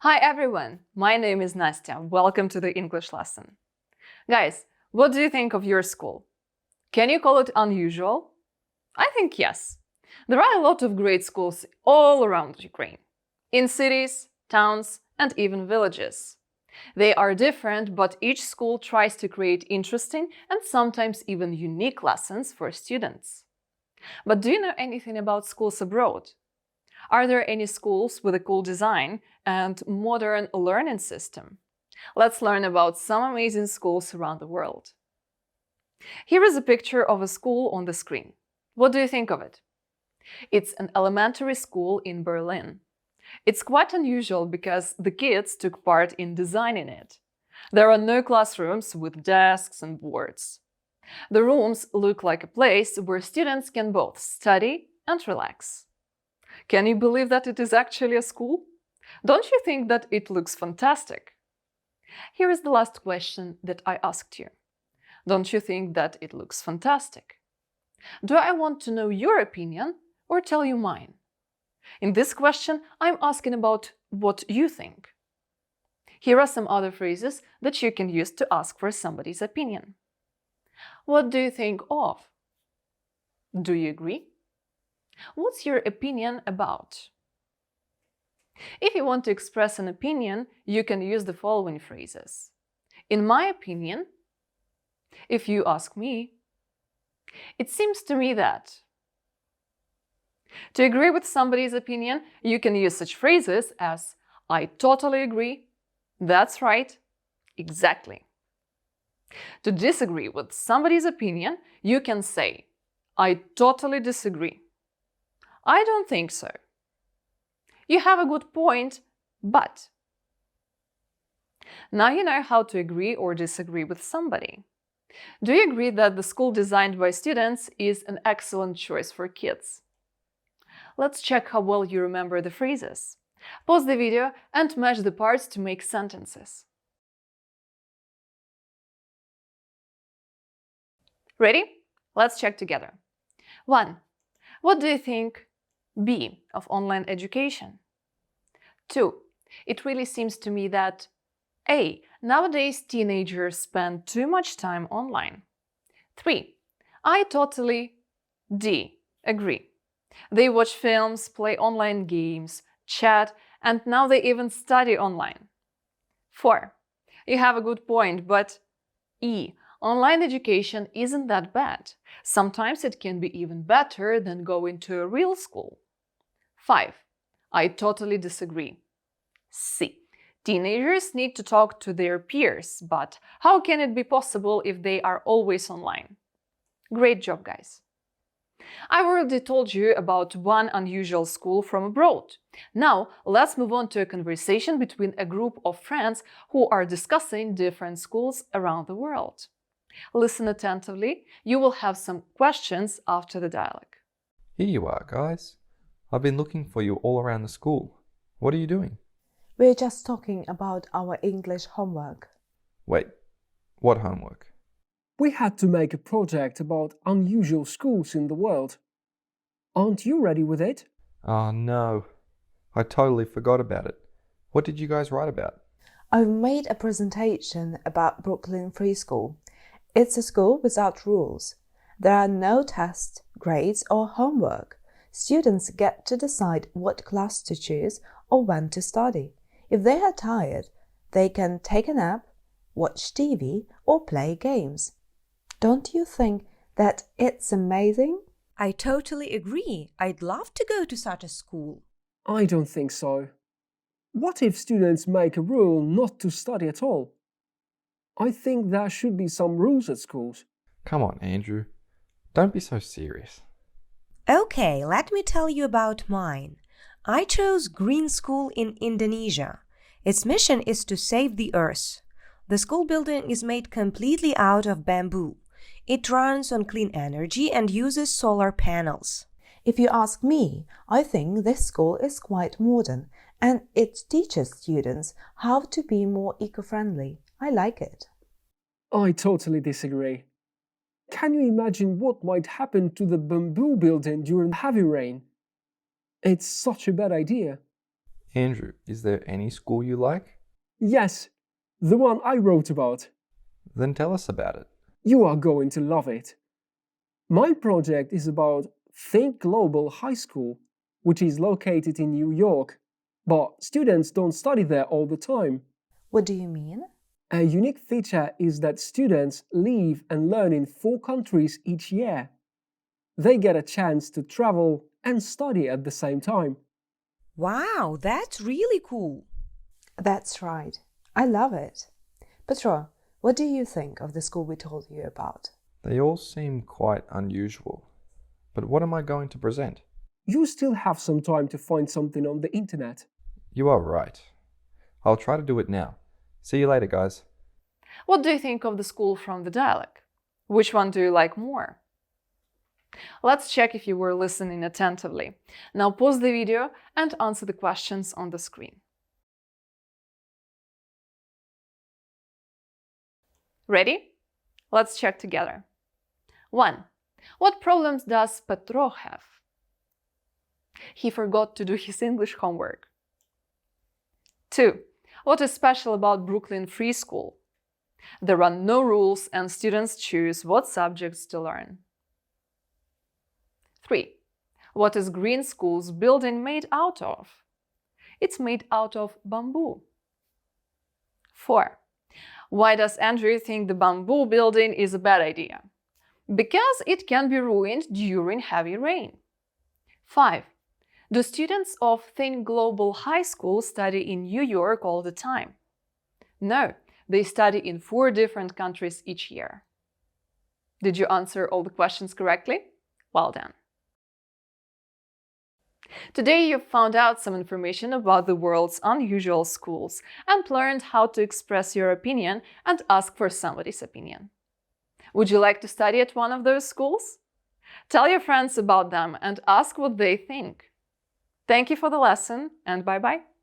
Hi everyone, my name is Nastya. Welcome to the English lesson. Guys, what do you think of your school? Can you call it unusual? I think yes. There are a lot of great schools all around Ukraine, in cities, towns, and even villages. They are different, but each school tries to create interesting and sometimes even unique lessons for students. But do you know anything about schools abroad? Are there any schools with a cool design and modern learning system? Let's learn about some amazing schools around the world. Here is a picture of a school on the screen. What do you think of it? It's an elementary school in Berlin. It's quite unusual because the kids took part in designing it. There are no classrooms with desks and boards. The rooms look like a place where students can both study and relax. Can you believe that it is actually a school? Don't you think that it looks fantastic? Here is the last question that I asked you. Don't you think that it looks fantastic? Do I want to know your opinion or tell you mine? In this question, I'm asking about what you think. Here are some other phrases that you can use to ask for somebody's opinion. What do you think of? Do you agree? What's your opinion about? If you want to express an opinion, you can use the following phrases. In my opinion, if you ask me, it seems to me that. To agree with somebody's opinion, you can use such phrases as I totally agree, that's right, exactly. To disagree with somebody's opinion, you can say I totally disagree. I don't think so. You have a good point, but. Now you know how to agree or disagree with somebody. Do you agree that the school designed by students is an excellent choice for kids? Let's check how well you remember the phrases. Pause the video and match the parts to make sentences. Ready? Let's check together. 1. What do you think B of online education? 2. It really seems to me that A. Nowadays teenagers spend too much time online. 3. I totally D. Agree. They watch films, play online games, chat, and now they even study online. 4. You have a good point, but E. Online education isn't that bad. Sometimes it can be even better than going to a real school. 5. I totally disagree. C. Teenagers need to talk to their peers, but how can it be possible if they are always online? Great job, guys! I've already told you about one unusual school from abroad. Now, let's move on to a conversation between a group of friends who are discussing different schools around the world. Listen attentively, you will have some questions after the dialogue. Here you are, guys. I've been looking for you all around the school. What are you doing? We're just talking about our English homework. Wait, what homework? We had to make a project about unusual schools in the world. Aren't you ready with it? Oh no, I totally forgot about it. What did you guys write about? I've made a presentation about Brooklyn Free School. It's a school without rules. There are no tests, grades, or homework. Students get to decide what class to choose or when to study. If they are tired, they can take a nap, watch TV, or play games. Don't you think that it's amazing? I totally agree. I'd love to go to such a school. I don't think so. What if students make a rule not to study at all? I think there should be some rules at schools. Come on, Andrew. Don't be so serious. Okay, let me tell you about mine. I chose Green School in Indonesia. Its mission is to save the earth. The school building is made completely out of bamboo. It runs on clean energy and uses solar panels. If you ask me, I think this school is quite modern and it teaches students how to be more eco friendly. I like it. I totally disagree. Can you imagine what might happen to the bamboo building during heavy rain? It's such a bad idea. Andrew, is there any school you like? Yes, the one I wrote about. Then tell us about it. You are going to love it. My project is about Think Global High School, which is located in New York, but students don't study there all the time. What do you mean? A unique feature is that students live and learn in four countries each year. They get a chance to travel and study at the same time. Wow, that's really cool. That's right. I love it. Petro, what do you think of the school we told you about? They all seem quite unusual. But what am I going to present? You still have some time to find something on the internet. You are right. I'll try to do it now. See you later, guys. What do you think of the school from the dialogue? Which one do you like more? Let's check if you were listening attentively. Now pause the video and answer the questions on the screen. Ready? Let's check together. 1. What problems does Petro have? He forgot to do his English homework. 2. What is special about Brooklyn Free School? There are no rules and students choose what subjects to learn. 3. What is Green School's building made out of? It's made out of bamboo. 4. Why does Andrew think the bamboo building is a bad idea? Because it can be ruined during heavy rain. 5. Do students of Think Global High School study in New York all the time? No, they study in four different countries each year. Did you answer all the questions correctly? Well done. Today you've found out some information about the world's unusual schools and learned how to express your opinion and ask for somebody's opinion. Would you like to study at one of those schools? Tell your friends about them and ask what they think. Thank you for the lesson and bye bye.